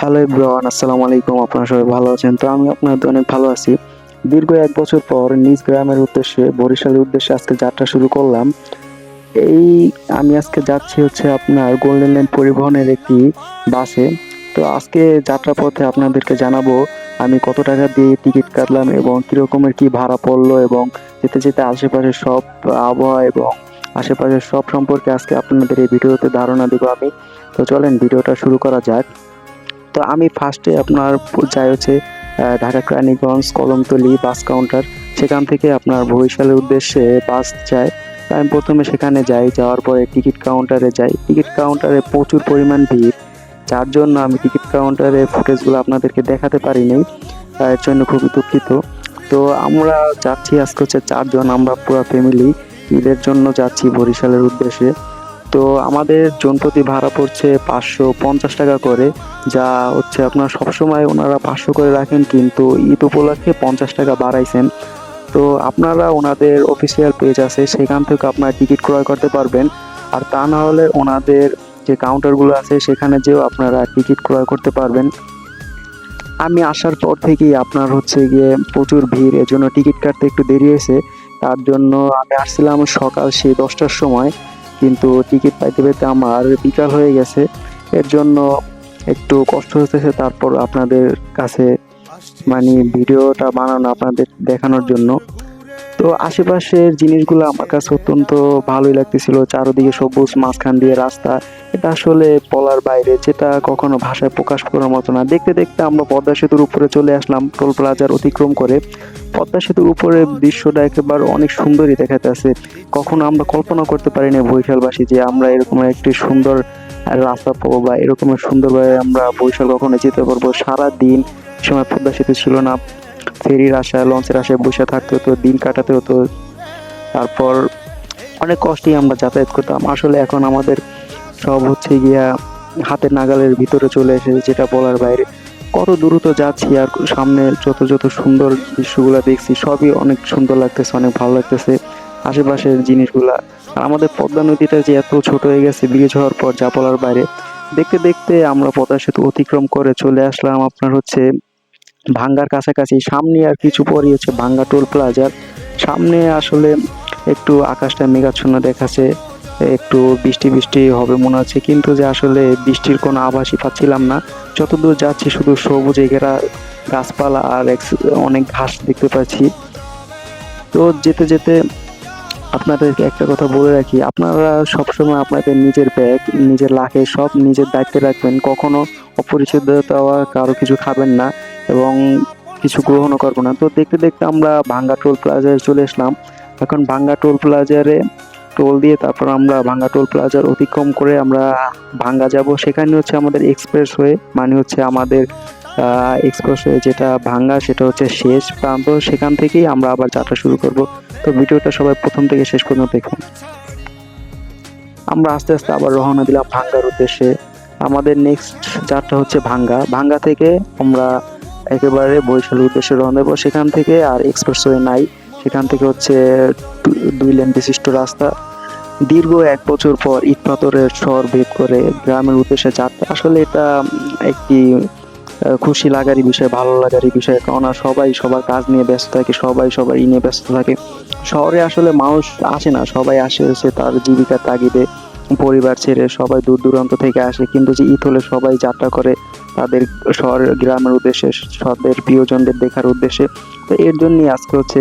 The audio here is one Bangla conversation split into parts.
হ্যালো এভরিওয়ান, আসসালামু আলাইকুম। আপনারা সবাই ভালো আছেন? তো আমি আপনাদের অনেক ভালো আছি। দীর্ঘ এক বছর পর নিজ গ্রামের উদ্দেশ্যে, বরিশালের উদ্দেশ্যে আজকে যাত্রা শুরু করলাম। এই আমি আজকে যাচ্ছি হচ্ছে আপনার গোল্ডেন লাইন পরিবহনের একটি বাসে। তো আজকে যাত্রা পথে আপনাদেরকে জানাব, আমি কত টাকা দিয়ে টিকিট কাটলাম এবং কীরকমের কি ভাড়া পড়ল এবং যেতে যেতে আশেপাশের সব আবহাওয়া এবং আশেপাশের সব সম্পর্কে আজকে আপনাদের এই ভিডিওতে ধারণা দেবো আমি। তো চলেন, ভিডিওটা শুরু করা যাক। তো আমি ফার্স্টে আপনার যাই হচ্ছে ঢাকা ক্রানীগঞ্জ, কলমতলি বাস কাউন্টার সেখান থেকে আপনার বরিশালের উদ্দেশ্যে বাস যায়। আমি প্রথমে সেখানে যাই, যাওয়ার পরে টিকিট কাউন্টারে যাই। টিকিট কাউন্টারে প্রচুর পরিমাণ ভিড়, যার জন্য আমি টিকিট কাউন্টারে ফুটেজগুলো আপনাদেরকে দেখাতে পারিনি এর জন্য খুবই দুঃখিত। তো আমরা যাচ্ছি আজকে হচ্ছে চারজন, আমরা পুরো ফ্যামিলি ঈদের জন্য যাচ্ছি বরিশালের উদ্দেশ্যে। তো আমাদের জনপ্রতি ভাড়া পড়ছে পাঁচশো পঞ্চাশ টাকা করে, যা হচ্ছে আপনার সবসময় ওনারা পাঁচশো করে রাখেন, কিন্তু ঈদ উপলক্ষে পঞ্চাশ টাকা বাড়াইছেন। তো আপনারা ওনাদের অফিসিয়াল পেজ আছে, সেখান থেকে আপনারা টিকিট ক্রয় করতে পারবেন। আর তা না হলে ওনাদের যে কাউন্টারগুলো আছে, সেখানে যেও আপনারা টিকিট ক্রয় করতে পারবেন। আমি আসার পর থেকেই আপনার হচ্ছে গিয়ে প্রচুর ভিড়, এজন্য টিকিট কাটতে একটু দেরি হয়েছে। তার জন্য আমি আসছিলাম সকাল সেই দশটার সময়। কিন্তু টিকিট পাইতে পাইতে আমার বিকাল হয়ে গেছে। এর জন্য একটু কষ্ট হতেছে তারপর আপনাদের কাছে মানে ভিডিওটা বানানো, আপনাদের দেখানোর জন্য। তো আশেপাশের জিনিসগুলো আমার কাছে অত্যন্ত ভালোই লাগতেছিল। চারোদিকে সবুজ মাঝখান দিয়ে রাস্তা। এটা আসলে বলার বাইরে, যেটা কখনো ভাষায় প্রকাশ করার মতো না। দেখতে দেখতে আমরা পদ্মা সেতুর উপরে চলে আসলাম, টোল প্লাজার অতিক্রম করে। পদ্মা সেতুর উপরে দৃশ্যটা একেবারে অনেক সুন্দরই দেখাতেছে কখনো আমরা কল্পনা করতে পারি না বরিশালবাসী যে আমরা এরকম একটি সুন্দর রাস্তা পাবো বা এরকমের সুন্দরভাবে আমরা বরিশাল কখনো যেতে পারব। সারা দিন সময় পদ্মা সেতু ছিল না। ফেরির আশায়, লঞ্চের আশায় বসে থাকতে হতো, দিন কাটাতে হতো। তারপর অনেক কষ্টেই আমরা যাতায়াত করতাম। আসলে এখন আমাদের সব হচ্ছে গিয়া হাতের নাগালের ভিতরে চলে এসেছে, যেটা বলার বাইরে। কত দ্রুত যাচ্ছি আর সামনে যত যত সুন্দর দৃশ্যগুলো দেখছি, সবই অনেক সুন্দর লাগতেছে, অনেক ভালো লাগতেছে। আশেপাশের জিনিসগুলা। আর আমাদের পদ্মা নদীটা যে এত ছোট হয়ে গেছে, ব্রিজ হওয়ার পর যা বলার বাইরে। দেখতে দেখতে আমরা পদ্মা সেতু অতিক্রম করে চলে আসলাম আপনার হচ্ছে ভাঙ্গার কাছাকাছি, সামনে আর কিছু পরই হচ্ছে ভাঙ্গা টোল প্লাজার সামনে আসলে একটু আকাশটা মেঘাচ্ছন্ন দেখাচ্ছে, একটু বৃষ্টি বৃষ্টি হবে মনে হচ্ছে, কিন্তু যে আসলে বৃষ্টির কোনো আভাসই পাচ্ছিলাম না। যতদূর যাচ্ছি শুধু সবুজে ঘেরা গাছপালা আর অনেক ঘাস দেখতে পাচ্ছি। তো যেতে যেতে আপনাদেরকে একটা কথা বলে রাখি, আপনারা সবসময় আপনাদের নিজের ব্যাগ নিজের লাখে সব নিজের দায়িত্বে রাখবেন। কখনো অপরিচিত দেওয়া কারও কিছু খাবেন না এবং কিছু গ্রহণও করব না। তো দেখতে দেখতে আমরা ভাঙ্গা টোল প্লাজায় চলে আসলাম এখন ভাঙ্গা টোল প্লাজারে টোল দিয়ে তারপর আমরা ভাঙ্গা টোল প্লাজার অতিক্রম করে আমরা ভাঙ্গা যাব। সেখানে হচ্ছে আমাদের এক্সপ্রেস হয়ে মানে হচ্ছে আমাদের এক্সপ্রেস যেটা ভাঙ্গা, সেটা হচ্ছে শেষ প্রান্ত। সেখান থেকেই আমরা আবার যাত্রা শুরু করব। তো ভিডিওটা সবাই প্রথম থেকে শেষ পর্যন্ত দেখুন। আমরা আস্তে আস্তে আবার রওনা দিলাম ভাঙ্গার উদ্দেশ্যে। আমাদের নেক্সট যাত্রা হচ্ছে ভাঙ্গা। ভাঙ্গা থেকে আমরা একেবারে বরিশালের উদ্দেশ্যে রওনা দেবো। সেখান থেকে আর এক্সপ্রেসওয়ে নাই। সেখান থেকে হচ্ছে দুই লেন বিশিষ্ট রাস্তা। দীর্ঘ এক বছর পর ইট পাথরের শহর ভেদ করে গ্রামের উদ্দেশ্যে যাত্রা। আসলে এটা একটি খুশি লাগারই বিষয়, ভালো লাগারই বিষয়, কেননা সবাই সবার কাজ নিয়ে ব্যস্ত থাকে, সবাই সবার ই নিয়ে ব্যস্ত থাকে। শহরে আসলে মানুষ আসে না, সবাই আসে হচ্ছে তার জীবিকার তাগিদে, পরিবার ছেড়ে সবাই দূর দূরান্ত থেকে আসে, কিন্তু যে ঈদ হলে সবাই যাত্রা করে তাদের শহর, গ্রামের উদ্দেশ্যে, তাদের প্রিয়জনদের দেখার উদ্দেশ্যে। তো এর জন্যই আজকে হচ্ছে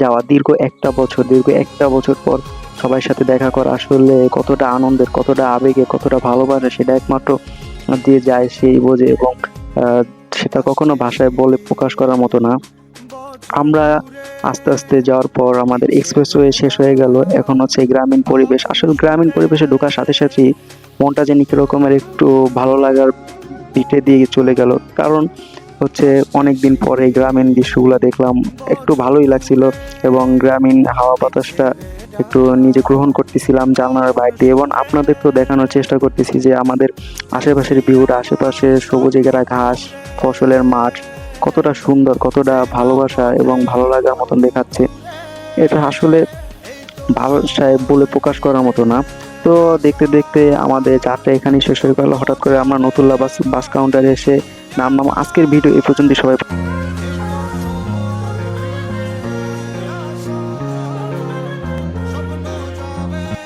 যাওয়া, দীর্ঘ একটা বছর, দীর্ঘ একটা বছর পর সবার সাথে দেখা করা আসলে কতটা আনন্দের, কতটা আবেগে, কতটা ভালোবাসে, সেটা একমাত্র দিয়ে যায় সেই বোঝে এবং সেটা কখনো ভাষায় বলে প্রকাশ করার মতো না। আমরা আস্তে আস্তে যাওয়ার পর আমাদের এক্সপ্রেসওয়ে শেষ হয়ে গেল। এখন হচ্ছে গ্রামীণ পরিবেশ। আসলে গ্রামীণ পরিবেশে ঢোকার সাথে সাথেই মনটা যেন কিরকমের একটু ভালো লাগার পিঠে দিয়ে চলে গেল। কারণ হচ্ছে অনেক দিন পরে গ্রামীণ দৃশ্যগুলো দেখলাম, একটু ভালোই লাগছিল এবং গ্রামীণ হাওয়া বাতাসটা একটু নিজে গ্রহণ করতেছিলাম জানলার বাইরে দিয়ে এবং আপনাদেরকেও দেখানোর চেষ্টা করতেছি যে আমাদের আশেপাশের ভিউটা আশেপাশে সবুজে ঘেরা ঘাস, ফসলের মাঠ কতটা সুন্দর, কতটা ভালোবাসা এবং ভালো লাগার মতন দেখাচ্ছে। এটা আসলে ভাষায় বলে প্রকাশ করার মতো না। তো দেখতে দেখতে আমাদের যাত্রা এখানে শেষ হয়ে গেল। হঠাৎ করে আমরা নতুল্লা বাস বাস কাউন্টারে এসে নামলাম। আজকের ভিডিও এই পর্যন্ত সবাই